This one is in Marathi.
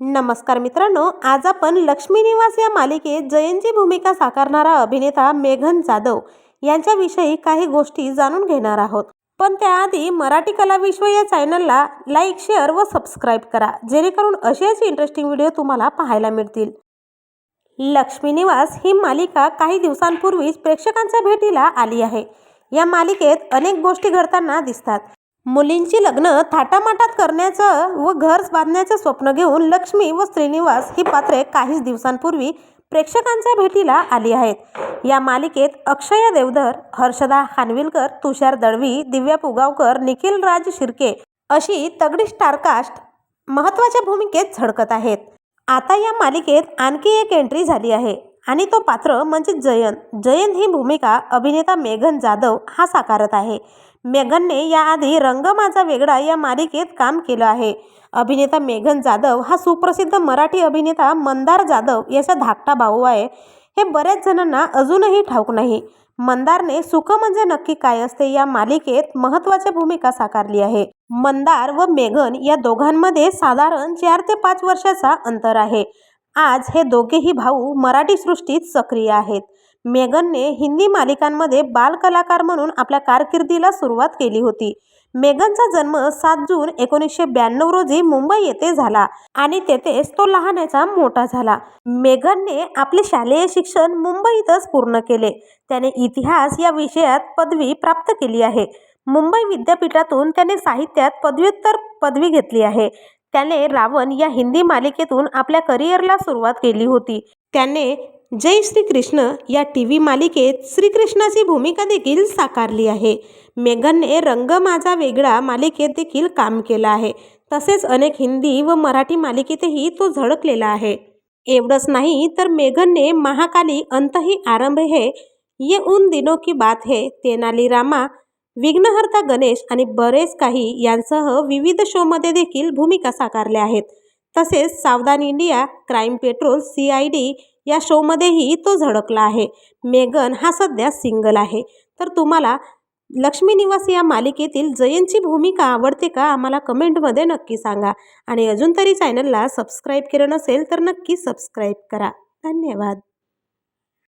नमस्कार मित्रांनो आज आपण लक्ष्मी निवास या मालिकेत जयंती भूमिका साकारणारा अभिनेता मेघन जाधव यांच्याविषयी काही गोष्टी जाणून घेणार आहोत. पण त्याआधी मराठी कला विश्व या चॅनलला लाईक शेअर व सबस्क्राईब करा जेणेकरून असेच इंटरेस्टिंग व्हिडिओ तुम्हाला पाहायला मिळतील. लक्ष्मी निवास ही मालिका काही दिवसांपूर्वीच प्रेक्षकांच्या भेटीला आली आहे. या मालिकेत अनेक गोष्टी घडताना दिसतात. मुलींची लग्न थाटामाटात करण्याचं व घर बांधण्याचं स्वप्न घेऊन लक्ष्मी व श्रीनिवास ही पात्रे काहीच दिवसांपूर्वी प्रेक्षकांच्या भेटीला आली आहेत. या मालिकेत अक्षया देवधर हर्षदा खानविलकर तुषार दळवी दिव्या पुगावकर निखिल राज शिर्के अशी तगडी स्टारकास्ट महत्त्वाच्या भूमिकेत झळकत आहेत. आता या मालिकेत आणखी एक एंट्री झाली आहे. आणि तो पात्र म्हणजे जयंत जयंत ही भूमिका अभिनेता मेघन जाधव हा साकारत आहे. मेघनने याआधी रंग माझा वेगळा या मालिकेत काम केलं आहे. अभिनेता मेघन जाधव हा सुप्रसिद्ध मराठी अभिनेता मंदार जाधव याचा धाकटा भाऊ आहे. हे बऱ्याच जणांना अजूनही ठाऊक नाही. मंदारने सुख म्हणजे नक्की काय असते या मालिकेत महत्त्वाची भूमिका साकारली आहे. मंदार व मेघन या दोघांमध्ये साधारण चार ते पाच वर्षाचा अंतर आहे. आज हे दोघेही भाऊ मराठी सृष्टीत सक्रिय आहेत. मेगनने हिंदी मालिकांमध्ये बालकलाकार म्हणून आपल्या कारकिर्दीला सुरुवात केली होती. मेगनचा जन्म सात जून एकोणीसशे ब्याण्णव रोजी मुंबई येथे झाला आणि तेथेच तो लहानाचा मोठा झाला. मेगनने आपले शालेय शिक्षण मुंबईतच पूर्ण केले. त्याने इतिहास या विषयात पदवी प्राप्त केली आहे. मुंबई विद्यापीठातून त्याने साहित्यात पदव्युत्तर पदवी घेतली आहे. त्याने रावण या हिंदी मालिकेतून आपल्या करिअरला सुरुवात केली होती. त्याने जय श्रीकृष्ण या टी व्ही मालिकेत श्रीकृष्णाची भूमिका देखील साकारली आहे. मेघनने रंग माझा वेगळा मालिकेत देखील काम केलं आहे. तसेच अनेक हिंदी व मराठी मालिकेतही तो झळकलेला आहे. एवढंच नाही तर मेघनने महाकाली अंतही आरंभ है ये उन दिनों की बात है तेनाली रामा विघ्नहर्ता गणेश आणि बरेच काही यांसह विविध शोमध्ये देखील भूमिका साकारल्या आहेत. तसेच Savdhaan India crime patrol C I D या शोमध्येही तो झळकला आहे. मेगन हा सध्या सिंगल आहे. तर तुम्हाला लक्ष्मी निवास या मालिकेतील जयंतची भूमिका आवडते का आम्हाला कमेंटमध्ये नक्की सांगा. आणि अजून तरी चॅनलला सबस्क्राईब केलं नसेल तर नक्की सबस्क्राईब करा. धन्यवाद.